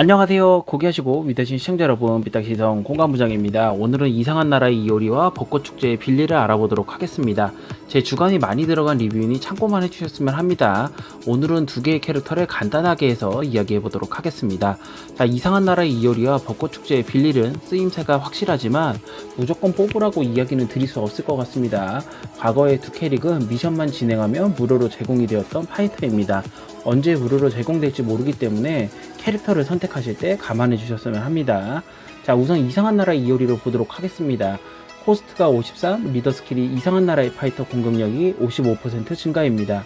안녕하세요. 고귀하시고 믿으신 시청자 여러분, 비딱시성 공감부장입니다. 오늘은 이상한 나라의 이효리와 벚꽃축제의 빌리를 알아보도록 하겠습니다. 제 주관이 많이 들어간 리뷰이니 참고만 해주셨으면 합니다. 오늘은 두 개의 캐릭터를 간단하게 해서 이야기해 보도록 하겠습니다. 자, 이상한 나라의 이효리와 벚꽃축제의 빌리는 쓰임새가 확실하지만 무조건 뽑으라고 이야기는 드릴 수 없을 것 같습니다. 과거의 두 캐릭은 미션만 진행하면 무료로 제공이 되었던 파이터입니다. 언제 무료로 제공될지 모르기 때문에 캐릭터를 선택하실 때 감안해 주셨으면 합니다. 자, 우선 이상한 나라 이효리로 보도록 하겠습니다. 코스트가 53, 리더 스킬이 이상한 나라의 파이터 공격력이 55% 증가입니다.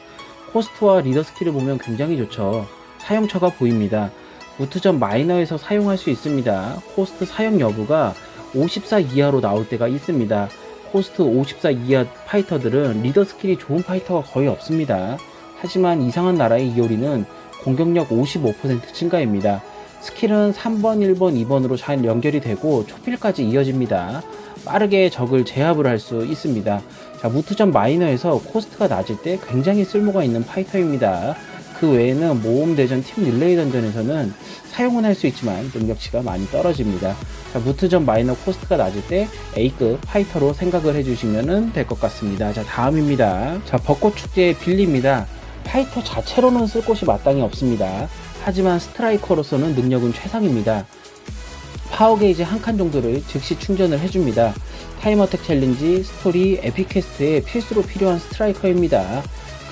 코스트와 리더 스킬을 보면 굉장히 좋죠. 사용처가 보입니다. 무트전 마이너에서 사용할 수 있습니다. 코스트 사용 여부가 54 이하로 나올 때가 있습니다. 코스트 54 이하 파이터들은 리더 스킬이 좋은 파이터가 거의 없습니다. 하지만 이상한 나라의 이효리는 공격력 55% 증가입니다. 스킬은 3번, 1번, 2번으로 잘 연결이 되고 초필까지 이어집니다. 빠르게 적을 제압을 할 수 있습니다. 자, 무트전 마이너에서 코스트가 낮을 때 굉장히 쓸모가 있는 파이터입니다. 그 외에는 모험 대전 팀 릴레이 던전에서는 사용은 할 수 있지만 능력치가 많이 떨어집니다. 자, 무트전 마이너 코스트가 낮을 때 A급 파이터로 생각을 해주시면 될 것 같습니다. 자, 다음입니다. 자, 벚꽃 축제의 빌리입니다. 파이터 자체로는 쓸 곳이 마땅히 없습니다. 하지만 스트라이커로서는 능력은 최상입니다. 파워 게이지 한 칸 정도를 즉시 충전을 해줍니다. 타임어택 챌린지, 스토리, 에피퀘스트에 필수로 필요한 스트라이커입니다.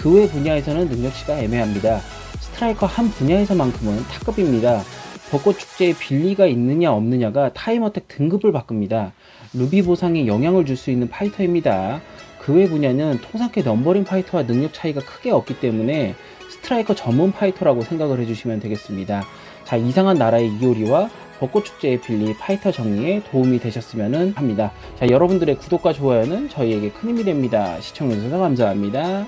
그 외 분야에서는 능력치가 애매합니다. 스트라이커 한 분야에서만큼은 탑급입니다. 벚꽃 축제에 빌리가 있느냐 없느냐가 타임어택 등급을 바꿉니다. 루비 보상에 영향을 줄 수 있는 파이터입니다. 그 외 분야는 통상계 넘버링 파이터와 능력 차이가 크게 없기 때문에 스트라이커 전문 파이터라고 생각을 해주시면 되겠습니다. 자, 이상한 나라의 이효리와 벚꽃축제의 빌리 파이터 정리에 도움이 되셨으면 합니다. 자, 여러분들의 구독과 좋아요는 저희에게 큰 힘이 됩니다. 시청해주셔서 감사합니다.